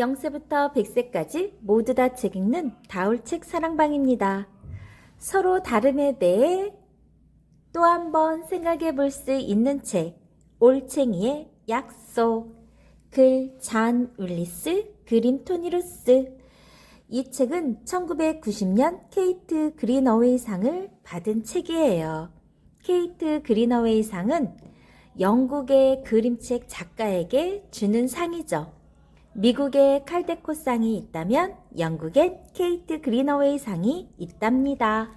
0세부터 100세까지 모두 다 책 읽는 다울책 사랑방입니다. 서로 다름에 대해 또 한 번 생각해 볼 수 있는 책, 올챙이의 약속, 글 잔 윌리스, 그림 토니루스. 이 책은 1990년 케이트 그린어웨이 상을 받은 책이에요. 케이트 그린어웨이 상은 영국의 그림책 작가에게 주는 상이죠. 미국의 칼데코 상이 있다면 영국엔 케이트 그린어웨이 상이 있답니다.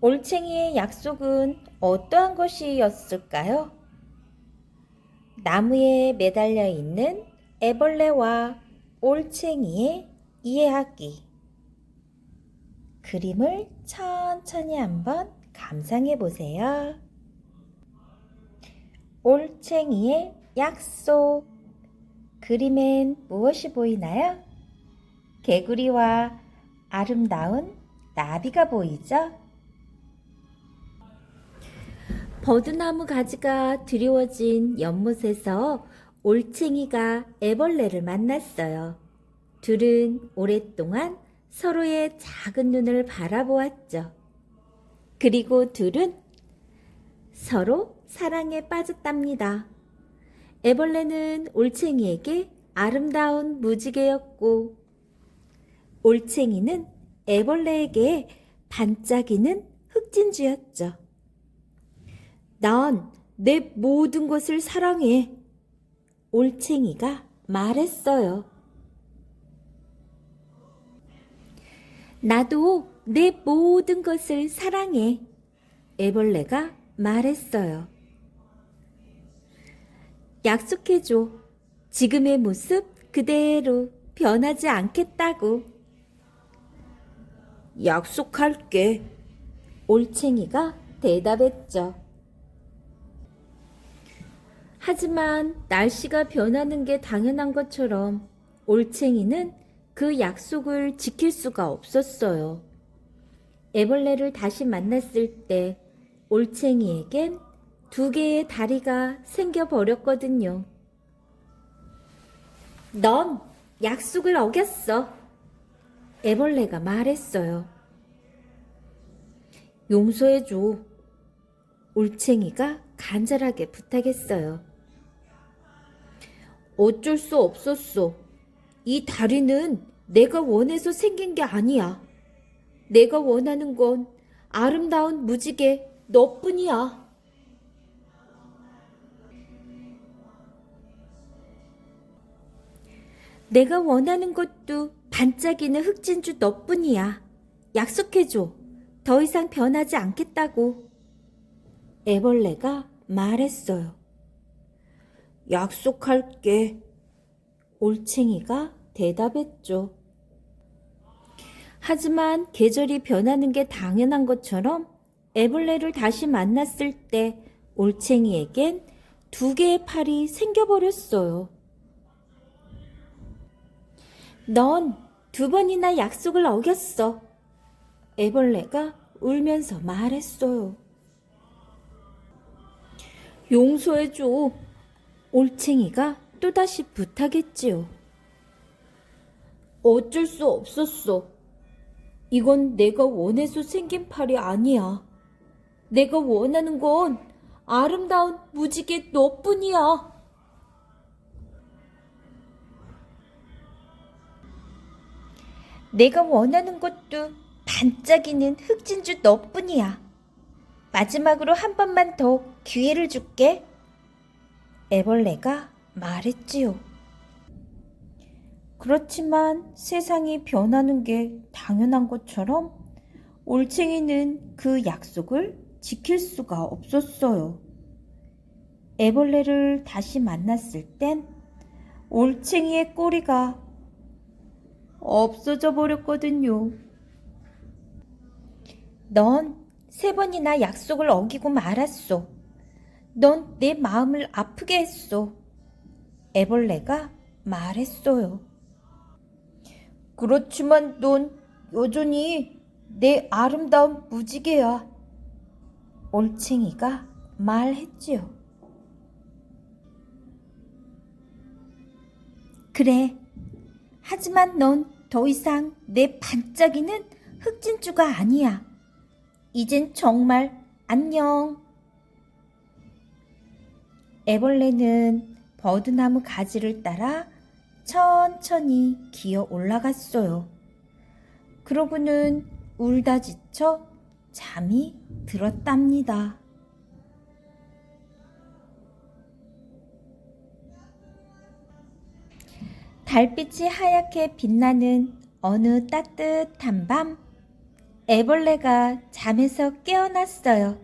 올챙이의 약속은 어떠한 것이었을까요? 나무에 매달려 있는 애벌레와 올챙이의 이해하기. 그림을 천천히 한번 감상해 보세요. 올챙이의 약속. 그림엔 무엇이 보이나요? 개구리와 아름다운 나비가 보이죠? 버드나무 가지가 드리워진 연못에서 올챙이가 애벌레를 만났어요. 둘은 오랫동안 서로의 작은 눈을 바라보았죠. 그리고 둘은 서로 사랑에 빠졌답니다. 애벌레는 올챙이에게 아름다운 무지개였고, 올챙이는 애벌레에게 반짝이는 흑진주였죠. 난 내 모든 것을 사랑해. 올챙이가 말했어요. 나도 내 모든 것을 사랑해. 애벌레가 말했어요. 약속해줘. 지금의 모습 그대로 변하지 않겠다고. 약속할게. 올챙이가 대답했죠. 하지만 날씨가 변하는 게 당연한 것처럼 올챙이는 그 약속을 지킬 수가 없었어요. 애벌레를 다시 만났을 때 올챙이에겐 두 개의 다리가 생겨버렸거든요. 넌 약속을 어겼어. 애벌레가 말했어요. 용서해줘. 올챙이가 간절하게 부탁했어요. 어쩔 수 없었어. 이 다리는 내가 원해서 생긴 게 아니야. 내가 원하는 건 아름다운 무지개 너뿐이야. 내가 원하는 것도 반짝이는 흑진주 너뿐이야. 약속해줘. 더 이상 변하지 않겠다고. 애벌레가 말했어요. 약속할게. 올챙이가 대답했죠. 하지만 계절이 변하는 게 당연한 것처럼 애벌레를 다시 만났을 때 올챙이에겐 두 개의 팔이 생겨버렸어요. 넌 두 번이나 약속을 어겼어. 애벌레가 울면서 말했어요. 용서해줘. 올챙이가 또다시 부탁했지요. 어쩔 수 없었어. 이건 내가 원해서 생긴 팔이 아니야. 내가 원하는 건 아름다운 무지개 너뿐이야. 내가 원하는 것도 반짝이는 흑진주 너뿐이야. 마지막으로 한 번만 더 기회를 줄게. 애벌레가 말했지요. 그렇지만 세상이 변하는 게 당연한 것처럼 올챙이는 그 약속을 지킬 수가 없었어요. 애벌레를 다시 만났을 땐 올챙이의 꼬리가 없어져 버렸거든요. 넌 세 번이나 약속을 어기고 말았어. 넌내 마음을 아프게 했어. 애벌레가 말했어요. 그렇지만 넌 여전히 내 아름다운 무지개야. 올챙이가 말했지요. 그래. 하지만 넌 더 이상 내 반짝이는 흑진주가 아니야. 이젠 정말 안녕. 애벌레는 버드나무 가지를 따라 천천히 기어 올라갔어요. 그러고는 울다 지쳐 잠이 들었답니다. 달빛이 하얗게 빛나는 어느 따뜻한 밤, 애벌레가 잠에서 깨어났어요.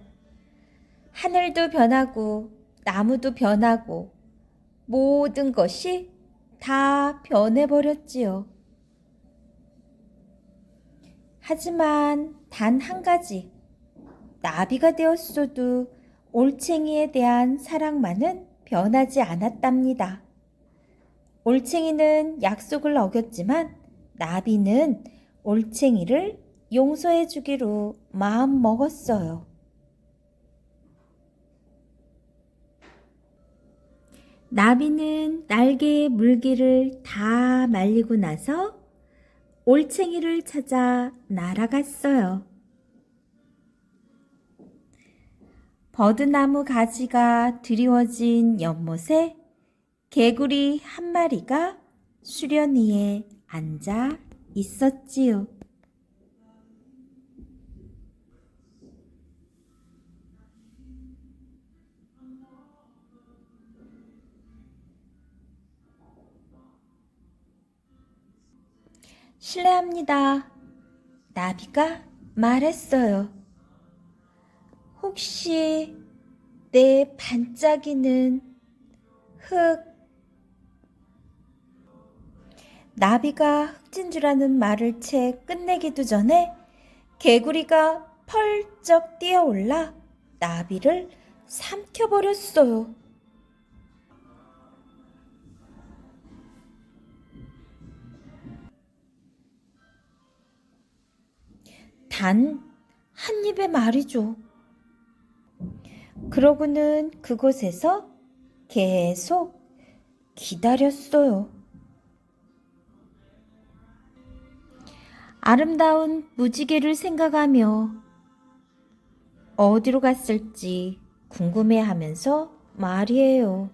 하늘도 변하고, 나무도 변하고, 모든 것이 다 변해버렸지요. 하지만 단 한 가지, 나비가 되었어도 올챙이에 대한 사랑만은 변하지 않았답니다. 올챙이는 약속을 어겼지만 나비는 올챙이를 용서해 주기로 마음 먹었어요. 나비는 날개의 물기를 다 말리고 나서 올챙이를 찾아 날아갔어요. 버드나무 가지가 드리워진 연못에 개구리 한 마리가 수련 위에 앉아 있었지요. 실례합니다. 나비가 말했어요. 혹시 내 반짝이는 흙 나비가 흑진주라는 말을 채 끝내기도 전에 개구리가 펄쩍 뛰어올라 나비를 삼켜버렸어요. 단 한 입의 말이죠. 그러고는 그곳에서 계속 기다렸어요. 아름다운 무지개를 생각하며 어디로 갔을지 궁금해 하면서 말이에요.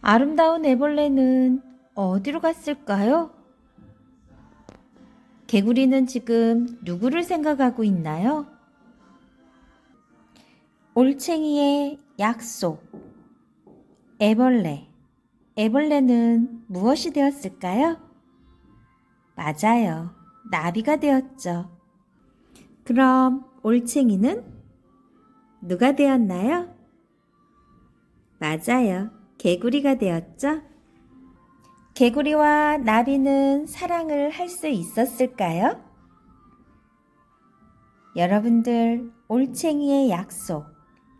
아름다운 애벌레는 어디로 갔을까요? 개구리는 지금 누구를 생각하고 있나요? 올챙이의 약속. 애벌레. 애벌레는 무엇이 되었을까요? 맞아요. 나비가 되었죠. 그럼 올챙이는 누가 되었나요? 맞아요. 개구리가 되었죠. 개구리와 나비는 사랑을 할 수 있었을까요? 여러분들, 올챙이의 약속.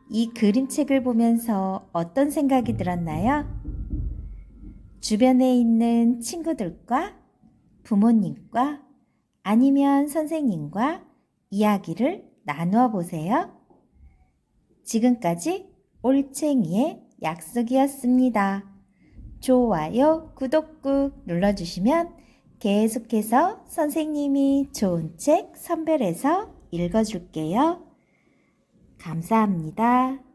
이 그림책을 보면서 어떤 생각이 들었나요? 주변에 있는 친구들과 부모님과 아니면 선생님과 이야기를 나누어 보세요. 지금까지 올챙이의 약속이었습니다. 좋아요, 구독 꾹 눌러주시면 계속해서 선생님이 좋은 책 선별해서 읽어줄게요. 감사합니다.